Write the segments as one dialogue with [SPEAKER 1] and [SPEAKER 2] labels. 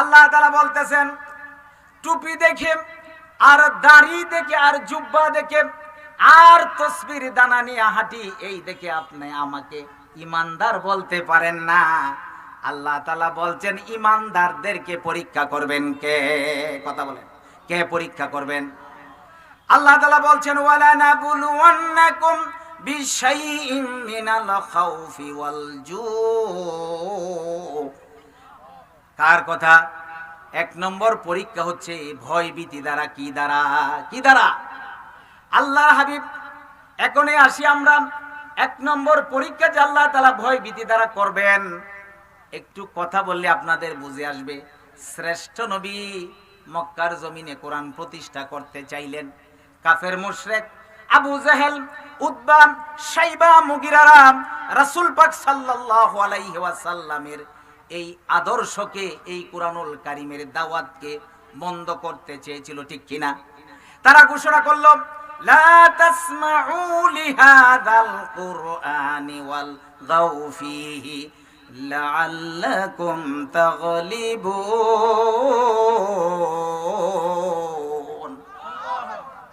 [SPEAKER 1] আল্লাহ তালা বলতেছেন, টুপি দেখে, আর দাড়ি দেখে, আর জুব্বা দেখে, আর তসবির দানা নিয়ে হাঁটি, এই দেখে আপনি আমাকে ইমানদার বলতে পারেন না। আল্লাহ তালা বলছেন, ইমানদারদেরকে পরীক্ষা করবেন কে? কথা বলেন, কে পরীক্ষা করবেন? আল্লাহ তালা বলছেন, ওয়ালা নাবুলুওয়ান্নাকুম বিশাইইম মিনাল খাউফি ওয়াল জু। কার কথা, এক নম্বর পরীক্ষা হচ্ছে ভয় ভীতি দ্বারা, কি দ্বারা কি দ্বারা? আল্লাহর হাবিব এখনে আসি আমরা, এক নম্বর পরীক্ষা যে আল্লাহ তালা ভয় ভীতি দ্বারা করবেন, একটু কথা বললে আপনাদের বুঝে আসবে। শ্রেষ্ঠ নবী মক্কার জমিনে কোরআন প্রতিষ্ঠা করতে চাইলেন। কাফের মুশরেক আবু জাহেল উদ্বা সাইবা মুগিরারাম রাসূল পাক সাল্লাল্লাহু আলাইহি ওয়াসাল্লামের এই আদর্শকে, এই কোরআনুল কারিমের দাওয়াতকে বন্ধ করতে চেয়েছিল, ঠিক কিনা? তারা ঘোষণা করল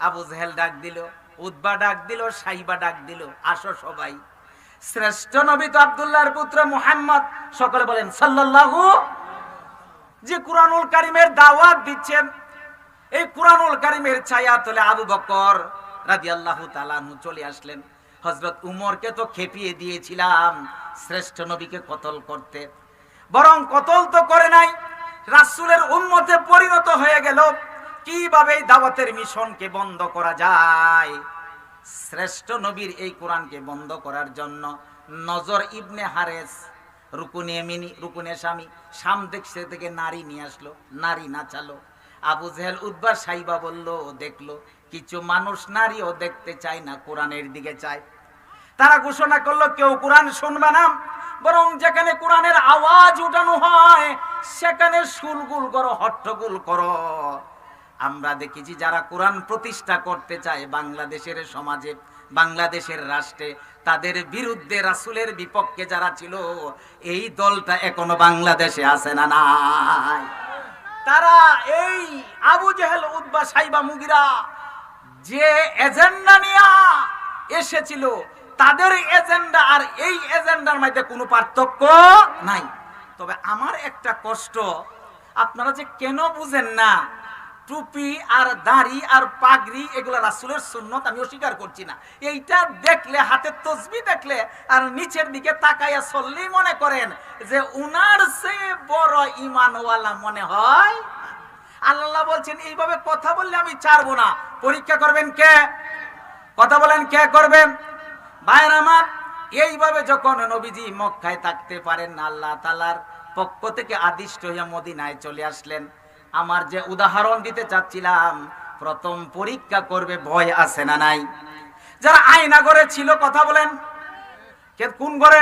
[SPEAKER 1] আবু জেহেল ডাক দিল উদ্বা ডাক দিল, সাইবা ডাক দিল, আসো সবাই। শ্রেষ্ঠ নবী তো আব্দুল্লাহর পুত্র মুহাম্মদ। সকলে বলেন, সাল্লাল্লাহু যে কুরআনুল কারিমের দাওয়াত দিচ্ছেন, এই কুরআনুল কারিমের ছায়া তলে আবু বকর রাদিয়াল্লাহু তাআলা চলে আসলেন। হযরত উমরকে তো খেপিয়ে দিয়েছিলাম, শ্রেষ্ঠ নবীকে কতল করতে। বরং কতল তো করে নাই, রাসূলের উম্মতে পরিণত হয়ে গেল। কীভাবে দাওয়াতের মিশনকে বন্ধ করা যায়? শ্রেষ্ঠ নবীর এই কোরআনকে বন্ধ করার জন্য নজর ইবনে হারেস, রুকুনে মিনি, রুকুনে স্বামী সাম দেখছে থেকে নারী নিয়ে আসলো, নারী নাচালো আবু জেহেল উদ্বার সাইবা বলল দেখল, কিছু মানুষ নারীও দেখতে চায় না, কোরআনের দিকে চায়। তারা ঘোষণা করল, কেউ কোরআন শুনবে না, বরং যেখানে কোরআনের আওয়াজ উঠানো হয়, সেখানে সুলগুল করো, হট্টগুল করো। আমরা দেখেছি যারা কোরআন প্রতিষ্ঠা করতে চায় বাংলাদেশের সমাজে, বাংলাদেশের রাষ্ট্রে, তাদের বিরুদ্ধে রাসুলের বিপক্ষে যারা ছিল, এই দলটা এখনও বাংলাদেশে আছে না নাই? তারা এই আবু জেহেল উদ্বা সাইবা, মুগিরা যে এজেন্ডা নিয়ে এসেছিল, তাদের এজেন্ডা আর এই এজেন্ডার মধ্যে কোনো পার্থক্য নাই। তবে আমার একটা কষ্ট, আপনারা যে কেন বুঝেন না টুপি আর দাড়ি আর পাগড়ি এগুলো রাসুলের সুন্নত, আমি অস্বীকার করছি না। এইটা দেখলে হাতের তসবি দেখলে আর নিচের দিকে তাকাইয়া চললেই মনে করেন যে উনার সে বড় ইমানওয়ালা মনে হয়? আল্লাহ বলছেন, এইভাবে কথা বললে আমি ছাড়বো না। পরীক্ষা করবেন কে? কথা বলেন কে করবেন? ভাইয়ের আমার, এইভাবে যখন নবীজি মক্কায় থাকতে পারেন আল্লাহ তালার পক্ষ থেকে আদিষ্ট হইয়া মদিনায় চলে আসলেন। আমার যে উদাহরণ দিতে চাচ্ছিলাম, প্রথম পরীক্ষা করবে, ভয় আছে না নাই? যারা আয়না ঘরে ছিল, কথা বলেন। কে কোন ঘরে?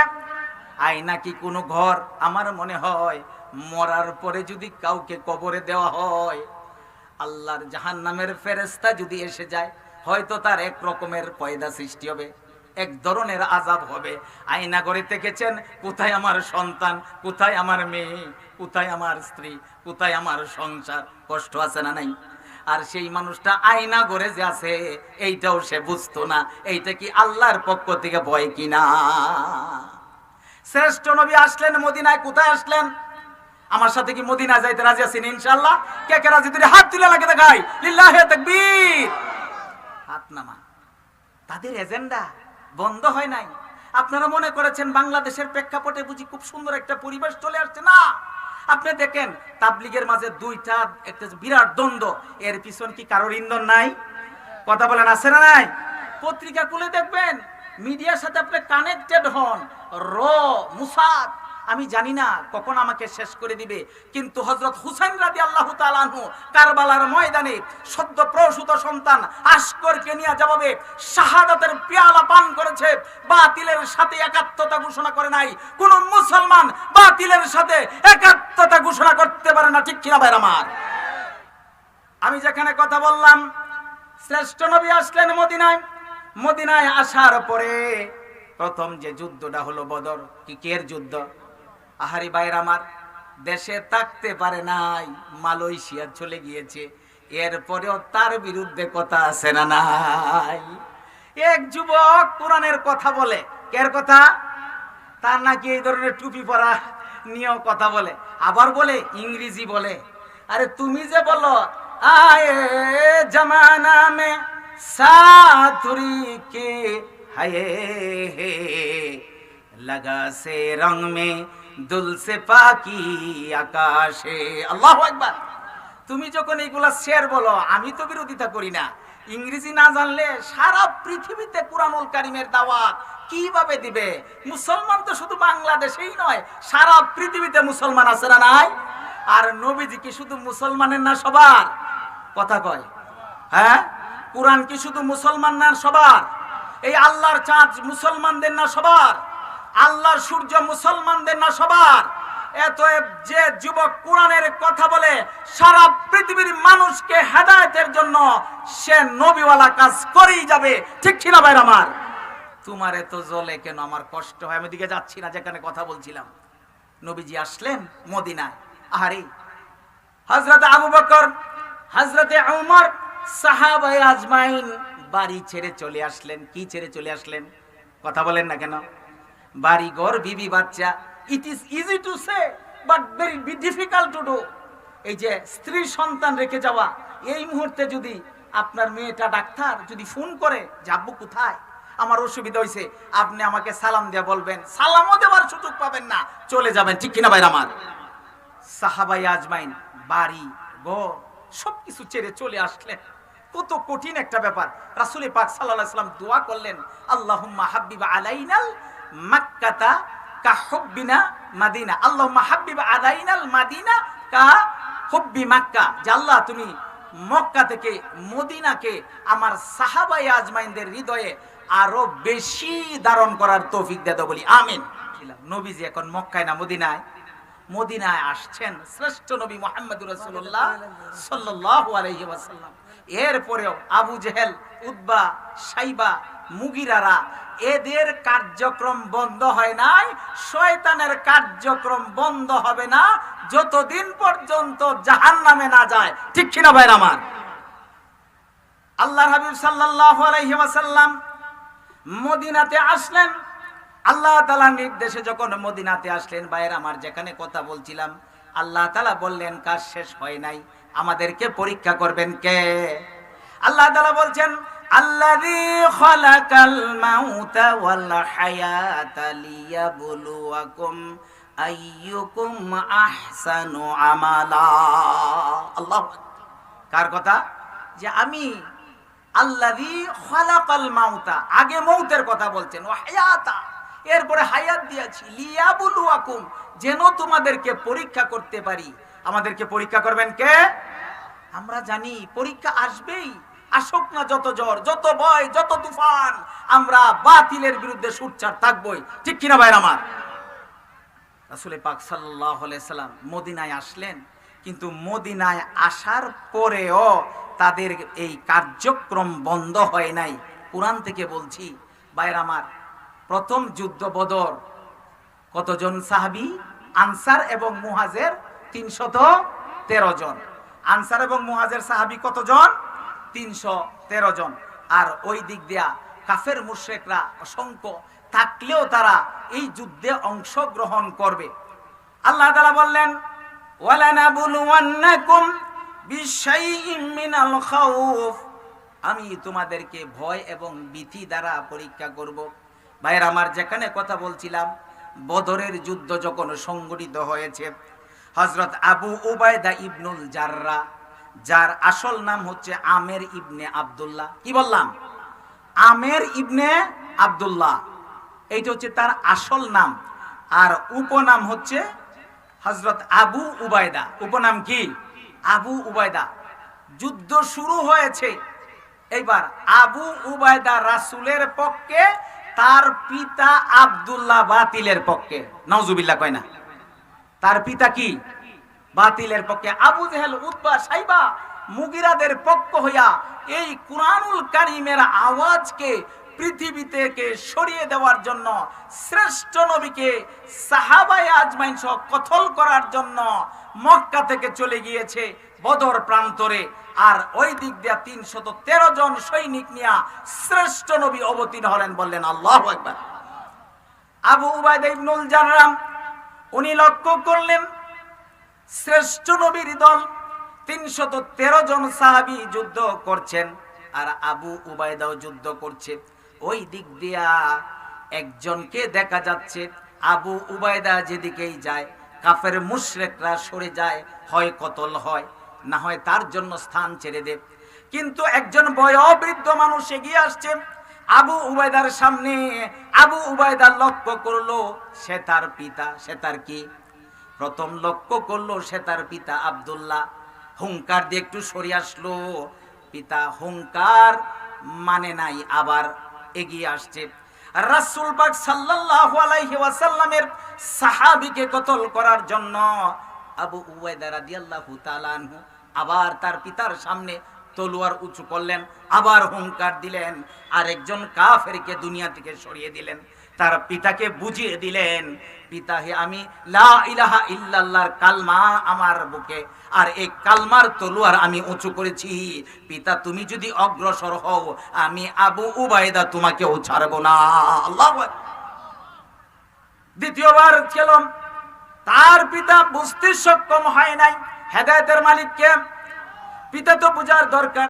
[SPEAKER 1] আয়না কি কোনো ঘর? আমার মনে হয় মরার পরে যদি কাউকে কবরে দেওয়া হয়, আল্লাহর জাহান নামের ফেরেস্তা যদি এসে যায়, হয়তো তার এক রকমের পয়দা সৃষ্টি হবে। এক ধরনের আজাব হবে। আয়না করে দেখেছেন, কোথায় আমার সন্তান, কোথায় আমার মেয়ে, কোথায় আমার স্ত্রী, কোথায় আমার সংসার, কষ্ট আছে না নাই? আর সেই মানুষটা আয়না গড়ে যে আছে, এইটাও সে বুঝতো না। এইটা কি আল্লাহর পক্ষ থেকে ভয় কিনা শ্রেষ্ঠ নবী আসলেন মদিনায়, কোথায় আসলেন? আমার সাথে কি মদিনা যাইতে রাজি আছেন ইনশাল্লাহ কে কে রাজি? তুই হাত তুলে লাগে দেখাই। লিল্লাহে হাত নামা। তাদের এজেন্ডা। বন্ধ হয় নাই। আপনারা মনে করেছেন বাংলাদেশের প্রেক্ষাপটে বুঝি খুব সুন্দর একটা পরিবেশ চলে আসছে? না। আপনি দেখেন, তাবলিগের মাঝে দুইটা একটা বিরাট দ্বন্দ্ব। এর পিছন কি কারোর ইন্ধন নাই? কথা বলেন, আছে না নাই? পত্রিকা খুলে দেখবেন, মিডিয়ার সাথে আপনি কানেক্টেড হন। র, মুসাদ আমি জানি না কখন আমাকে শেষ করে দিবে, কিন্তু হজরত হুসাইন রাদি আল্লাহ কারবালার ময়দানে সদ্য প্রসূত সন্তান আস্করকে নিয়ে যাবে শাহাদাতের পেয়ালা পান করেছে, বাতিলের সাথে একাত্মতা ঘোষণা করে নাই। কোন মুসলমান বাতিলের সাথে একাত্মতা ঘোষণা করতে পারে না, ঠিক কিনা ভাই আমার? আমি যেখানে কথা বললাম, শ্রেষ্ঠ নবী আসলেন মদিনায়। মদিনায় আসার পরে প্রথম যে যুদ্ধটা হলো বদর, কি কের যুদ্ধ? আহারি বাইর আমার, দেশে থাকতে পারে নাই, মালয়েশিয়া চলে গিয়েছে। এরপরেও তার বিরুদ্ধে কথা আছে না নাই। এক যুবক কোরআনের কথা বলে। কের কথা? তার নাকি এই ধরনের টুপি পরা নিয়েও কথা বলে। আবার বলে, ইংরেজি বলে। আরে তুমি যে বলো, আয়ে জমানা মে সাথুরি কে হায়ে লগা সে রং মে দুল সে পাকি আকাশে। আল্লাহ একবার তুমি যখন এইগুলা শেয়ার বলো, আমি তো বিরোধিতা করি না। ইংরেজি না জানলে সারা পৃথিবীতে কোরআনুল কারিমের দাওয়াত কীভাবে দিবে? মুসলমান তো শুধু বাংলাদেশেই নয়, সারা পৃথিবীতে মুসলমান আছে না নাই? আর নবীজি কি শুধু মুসলমানের না সবার? কথা কয়। হ্যাঁ? কোরআন কি শুধু মুসলমান না সবার? এই আল্লাহর চাঁদ মুসলমানদের না সবার? আল্লাহর সূর্য মুসলমানদের না সবার? এত যে যুবক কোরআনের কথা বলে, সারা পৃথিবীর মানুষকে হেদায়তের জন্য সে নবীওয়ালা কাজ করেই যাবে। ঠিক ছিল ভাই আমার? তোমার এত জলে কেন আমার কষ্ট হয়? আমি দিকে যাচ্ছি না, যেখানে কথা বলছিলাম। নবীজি আসলেন মদিনায়। আহারে। হজরত আবু বকর হজরতে উমর সাহাবাই আজমাইন বাড়ি ছেড়ে চলে আসলেন। কি ছেড়ে চলে আসলেন? কথা বলেন না কেন? বাড়ি ঘর বিবি বাচ্চা। It is easy to say but very difficult to do এই যে স্ত্রী সন্তান রেখে যাওয়া, এই মুহূর্তে যদি আপনার মেয়েটা ডাক্তার যদি ফোন করে যে কোথায়? আমার অসুবিধা হয়েছে আপনি আমাকে সালাম দিয়ে বলবেন। সালামও দেওয়ার সুযোগ পাবেন না। চলে যাবেন, ঠিক কিনা ভাই আমার? সাহাবাই আজমাইন, বাড়ি, ঘর, সবকিছু ছেড়ে চলে আসলেন। কত কঠিন একটা ব্যাপার। রাসুল পাক সাল্লাহ সাল্লাম দোয়া করলেন আল্লাহ হাব্বিবা আলাইনাল মাক্কাতা কা হুব্বিনা মাদিনা। আল্লাহুম্মা হাব্বিবা আলাইনাল মাদিনা কা হুব্বি মাক্কা। যে তুমি মক্কা থেকে মদিনাকে আমার সাহাবাই আজমাইনদের হৃদয়ে আরও বেশি ধারণ করার তৌফিক দে দাও বলি, আমিন। নবীজি এখন মক্কায় না, মদিনায়? মদিনায় আসছেন শ্রেষ্ঠ নবী মোহাম্মদ রসুল্লাহ সাল্লাহ আলহি ওয়াসাল্লাম। এরপরেও আবু জেহেল উদ্বা, সাইবা, মুগিরারা, এদের কার্যক্রম বন্ধ হয় নাই, শয়তানের কার্যক্রম বন্ধ হবে না, যতদিন পর্যন্ত জাহান নামে না যায়। ঠিক কিনা ভাই আমার? আল্লাহ হাবিব ওয়াসাল্লাম মদিনাতে আসলেন। আল্লাহ তালার নির্দেশে যখন মদিনাতে আসলেন বাইরে আমার যেখানে কথা বলছিলাম, আল্লাহ তালা বললেন, কাজ শেষ হয় নাই, আমাদেরকে পরীক্ষা করবেন কে? আল্লাহ তালা বলছেন কার কথা? যে আমি মাউতা, আগে মৌতের কথা বলছেন ও হায়াতা, এরপরে হায়াত দিয়েছি, লিয়াবুলুয়াকুম, যেন তোমাদেরকে পরীক্ষা করতে পারি। আমাদেরকে পরীক্ষা করবেন কে? আমরা জানি, পরীক্ষা আসবেই। আসুক না যত জ্বর, যত ভয়, যত তুফান, আমরা বাতিলের বিরুদ্ধে সুচ্চার থাকবই। ঠিক কিনা ভাই আমার? রাসূল পাক সাল্লাম মদিনায় আসলেন, কিন্তু মদিনায় আসার পরেও তাদের এই কার্যক্রম বন্ধ হয় নাই। কোরআন থেকে বলছি বাইর আমার, প্রথম যুদ্ধ বদর, কতজন সাহাবি? আনসার এবং মুহাজের তিনশত তেরো জন। আনসার এবং মুহাজের সাহাবি কতজন? তিনশো তেরো জন। আর ওই দিক দিয়া কাফের মুশ্রেকরা অসংখ্য। থাকলেও তারা এই যুদ্ধে অংশগ্রহণ করবে। আল্লাহ তালা বললেন ওয়ালানাবুলুয়ান্নাকুম বিশাইইম মিনাল খাউফ। আমি তোমাদেরকে ভয় এবং ভীতি দ্বারা পরীক্ষা করব। ভাইয়ের, আমার যেখানে কথা বলছিলাম, বদরের যুদ্ধ যখন সংগঠিত হয়েছে হজরত আবু উবায়দা ইবনুল জাররা যার আসল নাম হচ্ছে আমের ইবনে আব্দুল্লাহ। কি বললাম? আমের ইবনে আব্দুল্লাহ। এইটা হচ্ছে তার আসল নাম। আর উপনাম হচ্ছে হজরত আবু উবায়দা। উপনাম কি? আবু উবায়দা। যুদ্ধ শুরু হয়েছে। এইবার আবু উবায়দা রাসুলের পক্ষে, তার পিতা আব্দুল্লাহ বাতিলের পক্ষে। নওজুবিল্লাহ কয় না? তার পিতা কি? বাতিলের পক্ষে আবু জেহেল উদ্বা সাইবা, মুগিরাদের পক্ষ হইয়া এই কুরআনুল কারিমের আওয়াজকে পৃথিবী থেকে সরিয়ে দেওয়ার জন্য, শ্রেষ্ঠ নবীকে সাহাবাই আজমাইন সহ কতল করার জন্য মক্কা থেকে চলে গিয়েছে বদর প্রান্তরে। আর ওই দিক দিয়া তিনশত তেরো জন সৈনিক নিয়া শ্রেষ্ঠ নবী অবতীর্ণ হলেন বললেন আল্লাহ একবার আবু উবায়দ ইবনুল জাররাম, উনি লক্ষ্য করলেন শ্রেষ্ঠ নবীর দল। তিনশত তেরো জন সাহাবি যুদ্ধ করছেন আর আবু উবায়দাও যুদ্ধ করছে। ওই দিক দিয়া একজনকে দেখা যাচ্ছে। আবু উবায়দা যেদিকেই যায়, কাফের মুশরেকরা সরে যায়, হয় কতল হয়, না হয় তার জন্য স্থান ছেড়ে দেব কিন্তু একজন বয়োবৃদ্ধ মানুষ এগিয়ে আসছে। আবু উবায়দার সামনে আবু উবায়দা লক্ষ্য করল, সে তার পিতা, সে তার কি? প্রথম লক্ষ্য করল সে তার পিতা আব্দুল্লাহ। হুঙ্কার দিয়ে একটু সরে আসলো। পিতা হুঙ্কার মানে নাই, আবার এগিয়ে আসছে। রাসূল পাক সাল্লাল্লাহু আলাইহি ওয়াসাল্লামের সাহাবীকে কতল করার জন্য আবু উবাইদা রাদিয়াল্লাহু তাআলা আনহু আবার তার পিতার সামনে তলোয়ার উঁচু করলেন, আবার হুঙ্কার দিলেন আর একজন কাফেরকে দুনিয়া থেকে সরিয়ে দিলেন। তার পিতাকে বুঝিয়ে দিলেন, পিতা হে আমি, লা ইলাহা ইল্লাল্লাহর কালমা আমার বুকে, আর এই কালমার তলোয়ার আমি উঁচু করেছি। পিতা, তুমি যদি অগ্রসর হও, আমি আবু উবাইদা তোমাকেও ছাড়বো না। আল্লাহ দ্বিতীয়বার ছিলাম তার পিতা বুঝতে সক্ষম হয় নাই। হেদায়েতের মালিককে। পিতা তো বোঝার দরকার।